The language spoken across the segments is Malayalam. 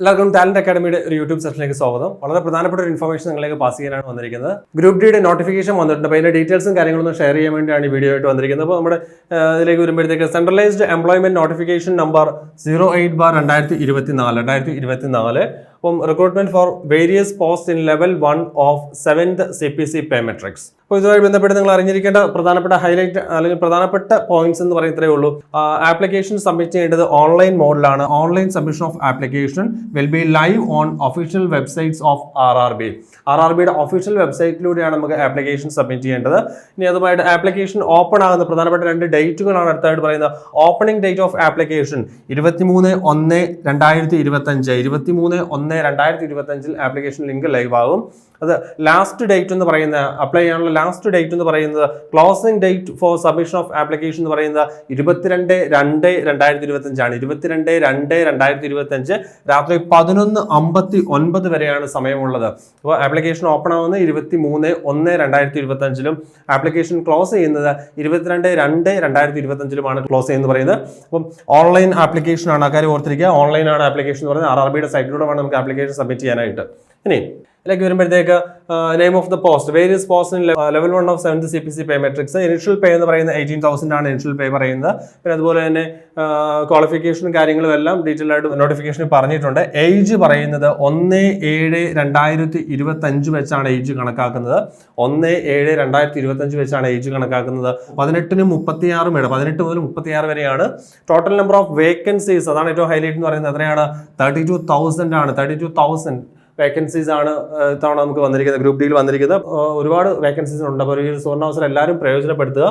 എല്ലാവർക്കും ടാലന്റ് അക്കാഡമിയുടെ ഒരു യൂട്യൂബ് സെഷനിലേക്ക് സ്വാഗതം. വളരെ പ്രധാനപ്പെട്ട ഒരു ഇൻഫർമേഷൻ നിങ്ങളിലേക്ക് പാസ് ചെയ്യാനാണ് വന്നിരിക്കുന്നത്. ഗ്രൂപ്പ് ഡിയുടെ നോട്ടിഫിക്കേഷൻ വന്നിട്ടുണ്ട്. അപ്പോൾ അതിന്റെ ഡീറ്റെയിൽസും കാര്യങ്ങളൊന്നും ഷെയർ ചെയ്യാൻ വേണ്ടിയാണ് ഈ വീഡിയോ ആയിട്ട് വന്നിരിക്കുന്നത്. അപ്പോൾ നമ്മുടെ ഇതിലേക്ക് വരുമ്പോഴത്തേക്ക് centralised employment notification number zero eight bar രണ്ടായിരത്തി ഇരുപത്തി നാല് രണ്ടായിരത്തി ഇരുപത്തി നാല് അപ്പം recruitment for various post in level one of seventh C P C pay matrix അപ്പോൾ ഇതുമായി ബന്ധപ്പെട്ട് നിങ്ങൾ അറിഞ്ഞിരിക്കേണ്ട പ്രധാനപ്പെട്ട ഹൈലൈറ്റ് അല്ലെങ്കിൽ പ്രധാനപ്പെട്ട പോയിന്റ്സ് എന്ന് പറയുന്നതേ ഉള്ളൂ. ആപ്ലിക്കേഷൻ സബ്മിറ്റ് ചെയ്യേണ്ടത് online മോഡിലാണ് online submission of application will be live on official websites of R R B R R ബിയുടെ ഒഫീഷ്യൽ വെബ്സൈറ്റിലൂടെയാണ് നമുക്ക് ആപ്ലിക്കേഷൻ സബ്മിറ്റ് ചെയ്യേണ്ടത്. ഇനി അതുമായിട്ട് ആപ്ലിക്കേഷൻ ഓപ്പൺ ആകുന്ന പ്രധാനപ്പെട്ട രണ്ട് ഡേറ്റുകളാണ് അടുത്തായിട്ട് പറയുന്നത്. ഓപ്പണിംഗ് ഡേറ്റ് ഓഫ് ആപ്ലിക്കേഷൻ ഇരുപത്തിമൂന്ന് ഒന്ന് രണ്ടായിരത്തി ഇരുപത്തഞ്ച് ഇരുപത്തിമൂന്ന് ഒന്ന് രണ്ടായിരത്തി ഇരുപത്തഞ്ചിൽ ആപ്ലിക്കേഷൻ ലിങ്ക് ലൈവ് ആകും. അത് ലാസ്റ്റ് ഡേറ്റ് എന്ന് പറയുന്ന അപ്ലൈ ചെയ്യാനുള്ള ലാസ്റ്റ് ഡേറ്റ് എന്ന് പറയുന്നത് closing date for submission of application എന്ന് പറയുന്നത് ഇരുപത്തിരണ്ട് രണ്ട് രണ്ടായിരത്തി ഇരുപത്തഞ്ചാണ് ഇരുപത്തിരണ്ട് രണ്ട് രണ്ടായിരത്തി ഇരുപത്തഞ്ച് രാത്രി പതിനൊന്ന് അമ്പത്തി ഒൻപത് വരെയാണ് സമയമുള്ളത്. അപ്പോൾ ആപ്ലിക്കേഷൻ ഓപ്പൺ ആവുന്നത് ഇരുപത്തി മൂന്ന് ഒന്ന് രണ്ടായിരത്തി ഇരുപത്തഞ്ചിലും ആപ്ലിക്കേഷൻ ക്ലോസ് ചെയ്യുന്നത് ഇരുപത്തിരണ്ട് രണ്ട് രണ്ടായിരത്തി ഇരുപത്തഞ്ചിലുമാണ് ക്ലോസ് ചെയ്യുന്നത് പറയുന്നത്. അപ്പം ഓൺലൈൻ ആപ്ലിക്കേഷൻ ആണ്. ആ കാര്യം ഓർത്തിരിക്കുക ഓൺലൈൻ ആണ് ആപ്ലിക്കേഷൻ എന്ന് പറയുന്നത്. ആർ ആർ ബിയുടെ സൈറ്റിലൂടെ വേണം നമുക്ക് ആപ്ലിക്കേഷൻ സബ്മിറ്റ് ചെയ്യാനായിട്ട്. ഇനി ഇതിലേക്ക് വരുമ്പോഴത്തേക്ക് name of the post various post level one of seventh C P C pay matrix initial pay എന്ന് പറയുന്നത് എയ്റ്റീൻ തൗസൻഡ് ആണ് ഇനിഷ്യൽ പേ പറയുന്നത്. പിന്നെ അതുപോലെ തന്നെ ക്വാളിഫിക്കേഷനും കാര്യങ്ങളും എല്ലാം ഡീറ്റെയിൽ ആയിട്ട് നോട്ടിഫിക്കേഷനിൽ പറഞ്ഞിട്ടുണ്ട്. ഏജ് പറയുന്നത് ഒന്ന് ഏഴ് രണ്ടായിരത്തി ഇരുപത്തി അഞ്ച് വെച്ചാണ് ഏജ് കണക്കാക്കുന്നത്. ഒന്ന് ഏഴ് രണ്ടായിരത്തി ഇരുപത്തി അഞ്ച് വെച്ചാണ് ഏജ് കണക്കാക്കുന്നത്. പതിനെട്ടിന് മുപ്പത്തിയാറും ഇട പതിനെട്ട് മുതൽ മുപ്പത്തിയാറ് വരെയാണ്. ടോട്ടൽ നമ്പർ ഓഫ് വേക്കൻസീസ് അതാണ് ഏറ്റവും ഹൈലൈറ്റ് എന്ന് പറയുന്നത്. എത്രയാണ്? തേർട്ടി ടു തൗസൻഡ് ആണ്. തേർട്ടി ടു തൗസൻഡ് വേക്കൻസീസ് ആണ് തവണ നമുക്ക് വന്നിരിക്കുന്നത് ഗ്രൂപ്പ് ഡിയിൽ വന്നിരിക്കുന്നത്. ഒരുപാട് വേക്കൻസീസ് ഉണ്ട്. അപ്പോൾ ഈ സുവർണാവസരം എല്ലാവരും പ്രയോജനപ്പെടുത്തുക.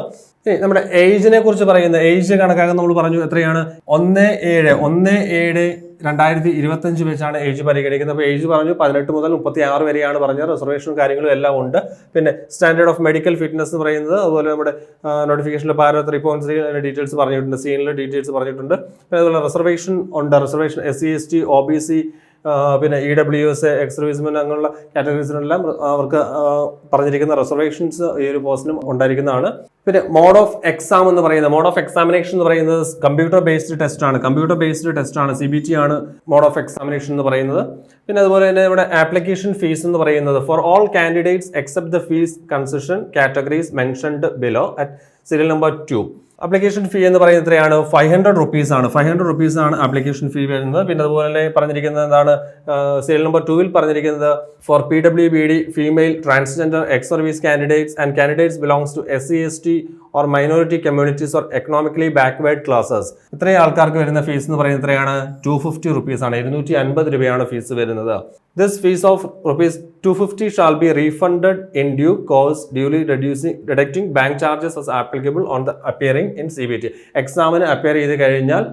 നമ്മുടെ ഏജിനെ കുറിച്ച് പറയുന്ന ഏജ് കണക്കാക്കാൻ നമ്മൾ പറഞ്ഞു എത്രയാണ്? ഒന്ന് ഏഴ്. ഒന്ന് ഏഴ് രണ്ടായിരത്തി ഇരുപത്തഞ്ച് വെച്ചാണ് ഏജ് പരിഗണിക്കുന്നത്. അപ്പോൾ ഏജ് പറഞ്ഞു പതിനെട്ട് മുതൽ മുപ്പത്തി ആറ് വരെയാണ് പറഞ്ഞത്. റിസർവേഷനും കാര്യങ്ങളും എല്ലാം ഉണ്ട്. പിന്നെ സ്റ്റാൻഡേർഡ് ഓഫ് മെഡിക്കൽ ഫിറ്റ്നസ് എന്ന് പറയുന്നത് അതുപോലെ നമ്മുടെ നോട്ടിഫിക്കേഷനിൽ para three point three details പറഞ്ഞിട്ടുണ്ട്. സീനിലെ ഡീറ്റെയിൽസ് പറഞ്ഞിട്ടുണ്ട്. പിന്നെ അതുപോലെ റിസർവേഷൻ ഉണ്ട്. Reservation S C S T O B C പിന്നെ E W S ex servicemen അങ്ങനെയുള്ള കാറ്റഗറീസിനെല്ലാം അവർക്ക് പറഞ്ഞിരിക്കുന്ന റിസർവേഷൻസ് ഈ ഒരു പോസ്റ്റിനും ഉണ്ടായിരിക്കുന്നതാണ്. പിന്നെ മോഡ് ഓഫ് എക്സാം എന്ന് പറയുന്നത് മോഡ് ഓഫ് എക്സാമിനേഷൻ എന്ന് പറയുന്നത് കമ്പ്യൂട്ടർ ബേസ്ഡ് ടെസ്റ്റ് ആണ്. കമ്പ്യൂട്ടർ ബേസ്ഡ് ടെസ്റ്റ് ആണ് സി ബി ടി ആണ് മോഡ് ഓഫ് എക്സാമിനേഷൻ എന്ന് പറയുന്നത്. പിന്നെ അതുപോലെ തന്നെ ഇവിടെ ആപ്ലിക്കേഷൻ ഫീസ് എന്ന് പറയുന്നത് for all candidates except the fees concession categories mentioned below at serial number two application fee എന്ന് പറയുന്നത് എത്രയാണ്? ഫൈവ് ഹൺഡ്രഡ് റുപ്പീസ് ആണ്. ഫൈവ് ഹൺഡ്രഡ് റുപ്പീസ് ആണ് അപ്ലിക്കേഷൻ ഫീ വരുന്നത്. പിന്നെ അതുപോലെ തന്നെ പറഞ്ഞിരിക്കുന്നത് എന്താണ്? സീരിയൽ നമ്പർ ടൂവിൽ പറഞ്ഞിരിക്കുന്നത് for P W B D female transgender ex service candidates and candidates belongs to S C S T or minority communities or economically backward classes ഇത്രയും ആൾക്കാർക്ക് വരുന്ന ഫീസ് എന്ന് പറയുന്നത് എത്രയാണ്? ടു ഫിഫ്റ്റി റുപ്പീസ് ആണ്. ഇരുന്നൂറ്റി അൻപത് രൂപയാണ് ഫീസ് വരുന്നത്. This fees of rupees two fifty shall be refunded in due course duly reducing deducting bank charges as applicable on the appearing in C B T എക്സാമിന് അപ്പിയർ ചെയ്ത് കഴിഞ്ഞാൽ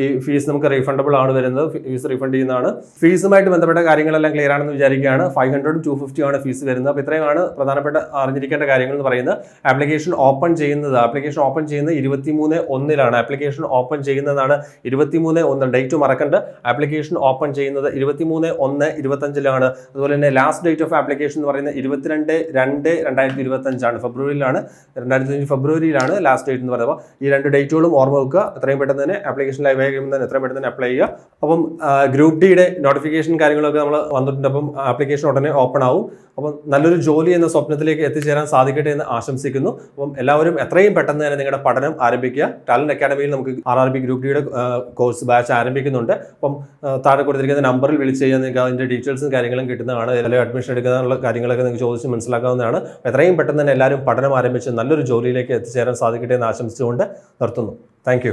ഈ ഫീസ് നമുക്ക് റീഫണ്ടബിൾ ആണ് വരുന്നത്. ഫീസ് റീഫണ്ട് ചെയ്യുന്നതാണ്. ഫീസുമായിട്ട് ബന്ധപ്പെട്ട കാര്യങ്ങളെല്ലാം ക്ലിയർ ആണെന്ന് വിചാരിക്കുകയാണ്. ഫൈവ് ഹൺഡ്രഡും ടു ഫിഫ്റ്റി ആണ് ഫീസ് വരുന്നത്. അപ്പോൾ ഇത്രയുമാണ് പ്രധാനപ്പെട്ട അറിഞ്ഞിരിക്കേണ്ട കാര്യങ്ങൾ എന്ന് പറയുന്നത്. ആപ്ലിക്കേഷൻ ഓപ്പൺ ചെയ്യുന്നത് ആപ്ലിക്കേഷൻ ഓപ്പൺ ചെയ്യുന്നത് ഇരുപത്തിമൂന്ന് ഒന്നിലാണ്. ആപ്ലിക്കേഷൻ ഓപ്പൺ ചെയ്യുന്നതാണ് ഇരുപത്തിമൂന്ന് ഒന്ന്. ഡേറ്റ് മറക്കണ്ട. ആപ്ലിക്കേഷൻ ഓപ്പൺ ചെയ്യുന്നത് ഇരുപത്തിമൂന്ന് ഒന്ന് ഇരുപത്തഞ്ചിലാണ് അതുപോലെ തന്നെ ലാസ്റ്റ് ഡേറ്റ് ഓഫ് ആപ്ലിക്കേഷൻ എന്ന് പറയുന്നത് ഇരുപത്തിരണ്ട് രണ്ട് രണ്ടായിരത്തി ഇരുപത്തഞ്ചാണ് ഫെബ്രുവരിയിലാണ് രണ്ടായിരത്തി ഫെബ്രുവരിയിലാണ് ലാസ്റ്റ് ഡേറ്റ് എന്ന് പറയുമ്പോൾ ഈ രണ്ട് ഡേറ്റുകളും ഓർമ്മ വെക്കുക. എത്രയും പെട്ടെന്ന് തന്നെ ആപ്ലിക്കേഷൻ ലൈവ് ആയി കഴിയുമ്പോൾ തന്നെ എത്രയും പെട്ടെന്ന് തന്നെ അപ്ലൈ ചെയ്യുക. അപ്പം ഗ്രൂപ്പ് ഡിയുടെ നോട്ടിഫിക്കേഷൻ കാര്യങ്ങളൊക്കെ നമ്മൾ വന്നിട്ടുണ്ട്. അപ്പം ആപ്ലിക്കേഷൻ ഉടനെ ഓപ്പൺ ആവും. അപ്പം നല്ലൊരു ജോലി എന്ന സ്വപ്നത്തിലേക്ക് എത്തിച്ചേരാൻ സാധിക്കട്ടെ എന്ന് ആശംസിക്കുന്നു. അപ്പം എല്ലാവരും എത്രയും പെട്ടെന്ന് തന്നെ നിങ്ങളുടെ പഠനം ആരംഭിക്കുക. ടാലന്റ് അക്കാഡമിയിൽ നമുക്ക് ആർ ആർ ബി ഗ്രൂപ്പ് ഡിയുടെ കോഴ്സ് ബാച്ച് ആരംഭിക്കുന്നുണ്ട്. അപ്പം താഴെ കൊടുത്തിരിക്കുന്ന നമ്പറിൽ വിളിച്ച് കഴിഞ്ഞാൽ നിങ്ങൾക്ക് അതിന്റെ ഡീറ്റെയിൽസും കാര്യങ്ങളും കിട്ടുന്നതാണ്. അല്ലെങ്കിൽ അഡ്മിഷൻ എടുക്കാനുള്ള കാര്യങ്ങളൊക്കെ നിങ്ങൾക്ക് ചോദിച്ച് മനസ്സിലാക്കാവുന്നതാണ്. എത്രയും പെട്ടെന്ന് തന്നെ എല്ലാവരും പഠനം ആരംഭിച്ച് നല്ലൊരു ജോലിയിലേക്ക് എത്തിച്ചേരാൻ സാധിക്കട്ടെ എന്ന് ആശംസിച്ചുകൊണ്ട് നിർത്തുന്നു. താങ്ക്